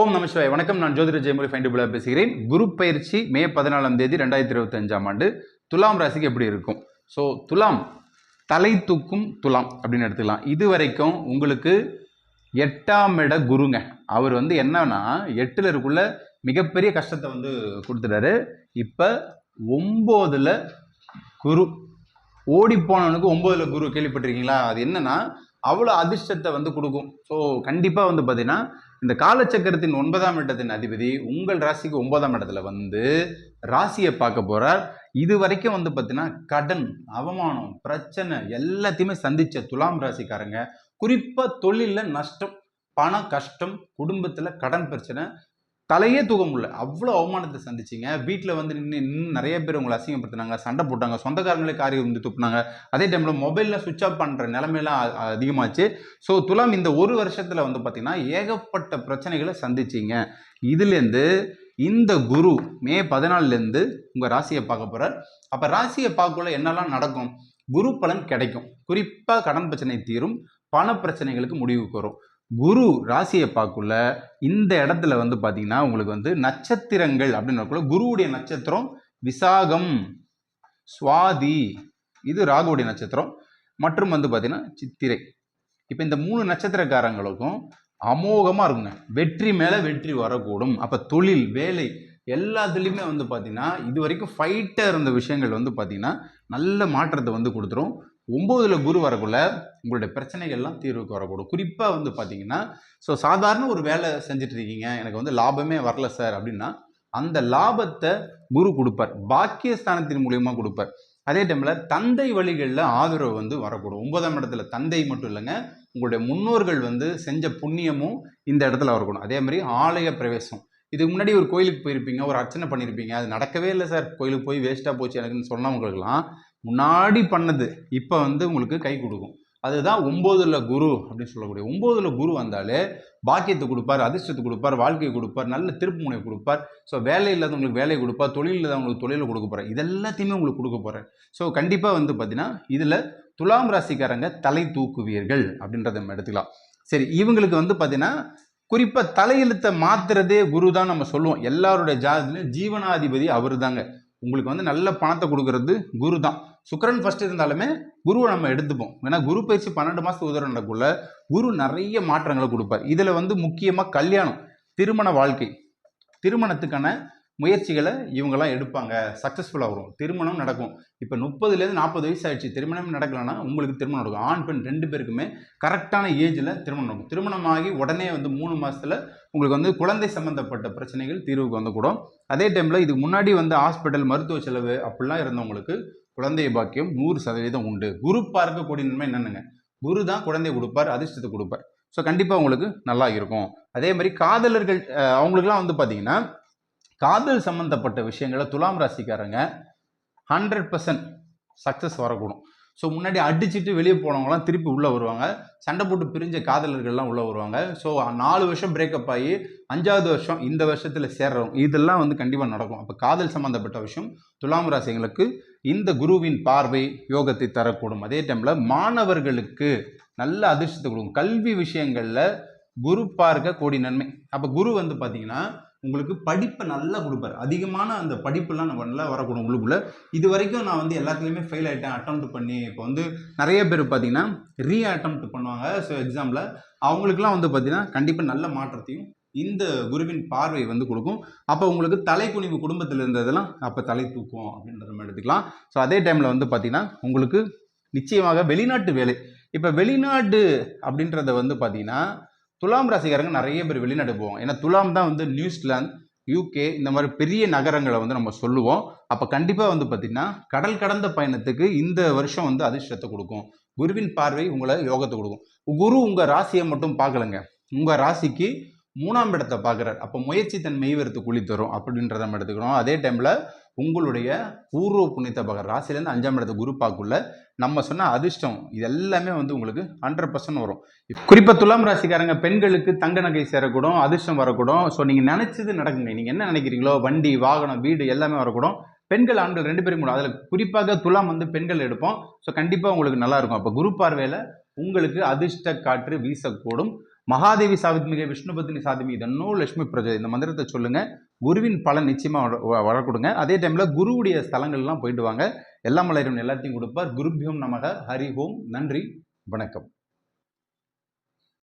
ஓம் நமசிவாய் வணக்கம். நான் ஜோதிட ஜெயமுறை ஃபைண்டுபிளா பேசுகிறேன். குரு பயிற்சி மே பதினாலாம் தேதி ரெண்டாயிரத்தி இருபத்தஞ்சாம் ஆண்டு துலாம் ராசிக்கு எப்படி இருக்கும்? ஸோ துலாம் தலை தூக்கும் துலாம் அப்படின்னு எடுத்துக்கலாம். இது வரைக்கும் உங்களுக்கு எட்டாம் இட குருங்க. அவர் வந்து என்னன்னா எட்டில் இருக்குள்ள மிகப்பெரிய கஷ்டத்தை வந்து கொடுத்துட்டாரு. இப்போ ஒம்போதில் குரு. ஓடி போனவனுக்கு ஒம்போதில் குரு கேள்விப்பட்டிருக்கீங்களா? அது என்னன்னா அவ்வளோ அதிர்ஷ்டத்தை வந்து கொடுக்கும். ஸோ கண்டிப்பாக வந்து பார்த்தீங்கன்னா இந்த காலச்சக்கரத்தின் ஒன்பதாம் இடத்தின் அதிபதி உங்கள் ராசிக்கு ஒன்பதாம் இடத்துல வந்து ராசியை பார்க்க போறார். இது வரைக்கும் வந்து பார்த்தீங்கன்னா கடன் அவமானம் பிரச்சனை எல்லாத்தையுமே சந்திச்ச துலாம் ராசிக்காரங்க. குறிப்பாக தொழிலில் நஷ்டம் பண கஷ்டம் குடும்பத்தில் கடன் பிரச்சனை தலையே தூக்க முடியல. அவ்வளோ அவமானத்தை சந்திச்சிங்க. வீட்டில் வந்து நின்று இன்னும் நிறைய பேர் உங்களை அசிங்கப்படுத்தினாங்க சண்டை போட்டாங்க சொந்தக்காரங்களே காரியம் வந்து துப்புனாங்க. அதே டைமில் மொபைலில் சுவிட்ச் ஆஃப் பண்ணுற நிலமையெல்லாம் அதிகமாச்சு. ஸோ துலாம் இந்த ஒரு வருஷத்தில் வந்து பார்த்திங்கன்னா ஏகப்பட்ட பிரச்சனைகளை சந்திச்சிங்க. இதுலேருந்து இந்த குரு மே பதினாலுலேருந்து உங்கள் ராசியை பார்க்க போகிறார் அப்போ ராசியை பார்க்கக்குள்ள என்னெல்லாம் நடக்கும்? குரு பலன் கிடைக்கும். குறிப்பாக கடன் பிரச்சனை தீரும் பண பிரச்சனைகளுக்கு முடிவுக்கு வரும். குரு ராசியை பார்க்குள்ள இந்த இடத்துல வந்து பார்த்தீங்கன்னா உங்களுக்கு வந்து நட்சத்திரங்கள் அப்படின்னு குருவுடைய நட்சத்திரம் விசாகம் சுவாதி இது ராகுவுடைய நட்சத்திரம். மற்றும் வந்து பார்த்தீங்கன்னா சித்திரை. இப்போ இந்த மூணு நட்சத்திரக்காரங்களுக்கும் அமோகமாக இருக்குங்க. வெற்றி மேலே வெற்றி வரக்கூடும். அப்போ தொழில் வேலை எல்லாத்துலேயுமே வந்து பார்த்தீங்கன்னா இது வரைக்கும் ஃபைட்டாக இருந்த விஷயங்கள் வந்து பார்த்தீங்கன்னா நல்ல மாற்றத்தை வந்து கொடுத்துரும். ஒம்போதுல குரு வரக்குள்ள உங்களுடைய பிரச்சனைகள்லாம் தீர்வுக்கு வரக்கூடும். குறிப்பாக வந்து பார்த்தீங்கன்னா ஸோ சாதாரண ஒரு வேலை செஞ்சுட்டு இருக்கீங்க எனக்கு வந்து லாபமே வரல சார் அப்படின்னா அந்த லாபத்தை குரு கொடுப்பார். பாக்கியஸ்தானத்தின் மூலியமாக கொடுப்பார். அதே டைமில் தந்தை வழிகளில் ஆதரவு வந்து வரக்கூடும். ஒன்பதாம் இடத்துல தந்தை மட்டும் இல்லைங்க உங்களுடைய முன்னோர்கள் வந்து செஞ்ச புண்ணியமும் இந்த இடத்துல வரக்கூடும். அதே மாதிரி ஆலய பிரவேசம். இதுக்கு முன்னாடி ஒரு கோயிலுக்கு போயிருப்பீங்க ஒரு அர்ச்சனை பண்ணியிருப்பீங்க அது நடக்கவே இல்லை சார் கோயிலுக்கு போய் வேஸ்ட்டாக போச்சு எனக்குன்னு சொன்னவங்களுக்குலாம் முன்னாடி பண்ணது இப்போ வந்து உங்களுக்கு கை கொடுக்கும். அதுதான் ஒம்போதுல குரு அப்படின்னு சொல்லக்கூடிய ஒம்போதுல குரு வந்தாலே பாக்கியத்தை கொடுப்பார் அதிர்ஷ்டத்தை கொடுப்பார் வாழ்க்கையை கொடுப்பார் நல்ல திருப்பு முனை கொடுப்பார். ஸோ வேலை இல்லாதவங்களுக்கு வேலையை கொடுப்பார் தொழில் இல்லாதவங்களுக்கு தொழிலை கொடுக்க போகிறார் இது எல்லாத்தையுமே உங்களுக்கு கொடுக்க போகிறார் ஸோ கண்டிப்பாக வந்து பார்த்தீங்கன்னா இதில் துலாம் ராசிக்காரங்க தலை தூக்குவீர்கள் அப்படின்றத நம்ம எடுத்துக்கலாம். சரி இவங்களுக்கு வந்து பார்த்தீங்கன்னா குறிப்பாக தலையெழுத்தை மாத்துறதே குரு தான் நம்ம சொல்லுவோம். எல்லாருடைய ஜாதகத்துலையும் ஜீவனாதிபதி அவர் தாங்க உங்களுக்கு வந்து நல்ல பணத்தை கொடுக்கறது குரு தான் சுக்கரன் ஃபர்ஸ்ட் இருந்தாலுமே குருவை நம்ம எடுத்துப்போம். ஏன்னா குரு பயிற்சி பன்னெண்டு மாதத்துக்கு உதரம் நடக்குள்ள குரு நிறைய மாற்றங்களை கொடுப்பார். இதில் வந்து முக்கியமாக கல்யாணம் திருமண வாழ்க்கை. திருமணத்துக்கான முயற்சிகளை இவங்கெல்லாம் எடுப்பாங்க. சக்ஸஸ்ஃபுல்லாக வரும் திருமணம் நடக்கும். இப்போ முப்பதுலேருந்து நாற்பது வயசு ஆயிடுச்சு. திருமணம் நடக்கலைன்னா உங்களுக்கு திருமணம் நடக்கும். ஆண் பெண் ரெண்டு பேருக்குமே கரெக்டான ஏஜில் திருமணம் நடக்கும். திருமணமாகி உடனே வந்து மூணு மாதத்தில் உங்களுக்கு வந்து குழந்தை சம்மந்தப்பட்ட பிரச்சனைகள் தீர்வுக்கு வந்து கூடும் அதே டைமில் இதுக்கு முன்னாடி வந்து ஹாஸ்பிட்டல் மருத்துவ செலவு அப்படிலாம் இருந்தவங்களுக்கு குழந்தை பாக்கியம் நூறு சதவீதம் உண்டு. குரு பார்க்கக்கூடிய நன்மை என்னென்னங்க? குரு தான் குழந்தை கொடுப்பார் அதிர்ஷ்டத்தை கொடுப்பார். ஸோ கண்டிப்பாக உங்களுக்கு நல்லா இருக்கும். அதே மாதிரி காதலர்கள் அவங்களுக்குலாம் வந்து பார்த்தீங்கன்னா காதல் சம்மந்தப்பட்ட விஷயங்களை துலாம் ராசிக்காரங்க ஹண்ட்ரட் பர்சன்ட் சக்ஸஸ் வரக்கூடும். ஸோ முன்னாடி அடிச்சுட்டு வெளியே போனவங்களாம் திருப்பி உள்ளே வருவாங்க. சண்டை போட்டு பிரிஞ்ச காதலர்கள்லாம் உள்ளே வருவாங்க. ஸோ நாலு வருஷம் பிரேக்கப் ஆகி அஞ்சாவது வருஷம் இந்த வருஷத்தில் சேர்றவங்க இதெல்லாம் வந்து கண்டிப்பாக நடக்கும். அப்போ காதல் சம்மந்தப்பட்ட விஷயம் துலாம் ராசிங்களுக்கு இந்த குருவின் பார்வை யோகத்தை தரக்கூடும். அதே டைமில் மாணவர்களுக்கு நல்ல அதிர்ஷ்டத்தை கொடுக்கும். கல்வி விஷயங்களில் குரு பார்க்க கோடி நன்மை. அப்போ குரு வந்து பார்த்தீங்கன்னா உங்களுக்கு படிப்பை நல்லா கொடுப்பாரு. அதிகமான அந்த படிப்புலாம் நம்ம நல்லா வரக்கூடும் உள்ளுக்குள்ளே. இது வரைக்கும் நான் வந்து எல்லாத்துலேயுமே ஃபெயில் ஆகிட்டேன் அட்டம்ப்ட் பண்ணி இப்போ வந்து நிறைய பேர் பார்த்தீங்கன்னா ரீ அட்டம்ப்ட் பண்ணுவாங்க ஸோ எக்ஸாமில் அவங்களுக்குலாம் வந்து பார்த்தீங்கன்னா கண்டிப்பாக நல்ல மாற்றத்தையும் இந்த குருவின் பார்வை வந்து கொடுக்கும். அப்போ உங்களுக்கு தலை குனிவு குடும்பத்தில் இருந்ததெல்லாம் அப்போ தலை தூக்கும் அப்படின்றத நம்ம எடுத்துக்கலாம். ஸோ அதே டைமில் வந்து பார்த்தீங்கன்னா உங்களுக்கு நிச்சயமாக வெளிநாட்டு வேலை. இப்போ வெளிநாடு அப்படின்றத வந்து பார்த்தீங்கன்னா துலாம் ராசிக்காரங்க நிறைய பேர் வெளிநாடு போவோம் ஏன்னா துலாம் தான் வந்து நியூசிலாந்து யூகே இந்த மாதிரி பெரிய நகரங்களை வந்து நம்ம சொல்லுவோம். அப்போ கண்டிப்பாக வந்து பார்த்திங்கன்னா கடல் கடந்த பயணத்துக்கு இந்த வருஷம் வந்து அதிர்ஷ்டத்தை கொடுக்கும். குருவின் பார்வை உங்களை யோகத்தை கொடுக்கும். குரு உங்கள் ராசியை மட்டும் பார்க்கலங்க. உங்கள் ராசிக்கு மூணாம் இடத்தை பார்க்குறாரு. அப்போ முயற்சி தன் மெய்வரத்து குழி தரும் அப்படின்றத நம்ம எடுத்துக்கணும் அதே டைமில் உங்களுடைய பூர்வ புண்ணியத்தை பார்க்குற ராசிலேருந்து அஞ்சாம் இடத்த குரு நம்ம சொன்ன அதிர்ஷ்டம் இது எல்லாமே வந்து உங்களுக்கு ஹண்ட்ரட் பர்சன்ட் வரும். குறிப்பாக துலாம் ராசிக்காரங்க பெண்களுக்கு தங்க நகை சேரக்கூடும் அதிர்ஷ்டம் வரக்கூடும். ஸோ நீங்கள் நினச்சது நடக்குங்க. நீங்கள் என்ன நினைக்கிறீங்களோ வண்டி வாகனம் வீடு எல்லாமே வரக்கூடும். பெண்கள் ஆண்கள் ரெண்டு பேரும் கூட அதில் குறிப்பாக துலாம் வந்து பெண்கள் எடுப்போம். ஸோ கண்டிப்பாக உங்களுக்கு நல்லாயிருக்கும் அப்போ குரு பார்வையில் உங்களுக்கு அதிர்ஷ்ட காற்று வீசக்கூடும். மகாதேவி சாவித்மிகை விஷ்ணுபத்தினி சாதிமி தன்னோ லட்சுமி பிரஜை. இந்த மந்திரத்தை சொல்லுங்கள் குருவின் பலன் நிச்சயமாக வர- வ- கொடுங்க அதே டைமில் குருவுடைய ஸ்தலங்கள்லாம் போயிட்டு வாங்க. எல்லா மலரும் எல்லாத்தையும் கொடுப்பார். குருபியம் நமக. ஹரி ஓம். நன்றி. வணக்கம்.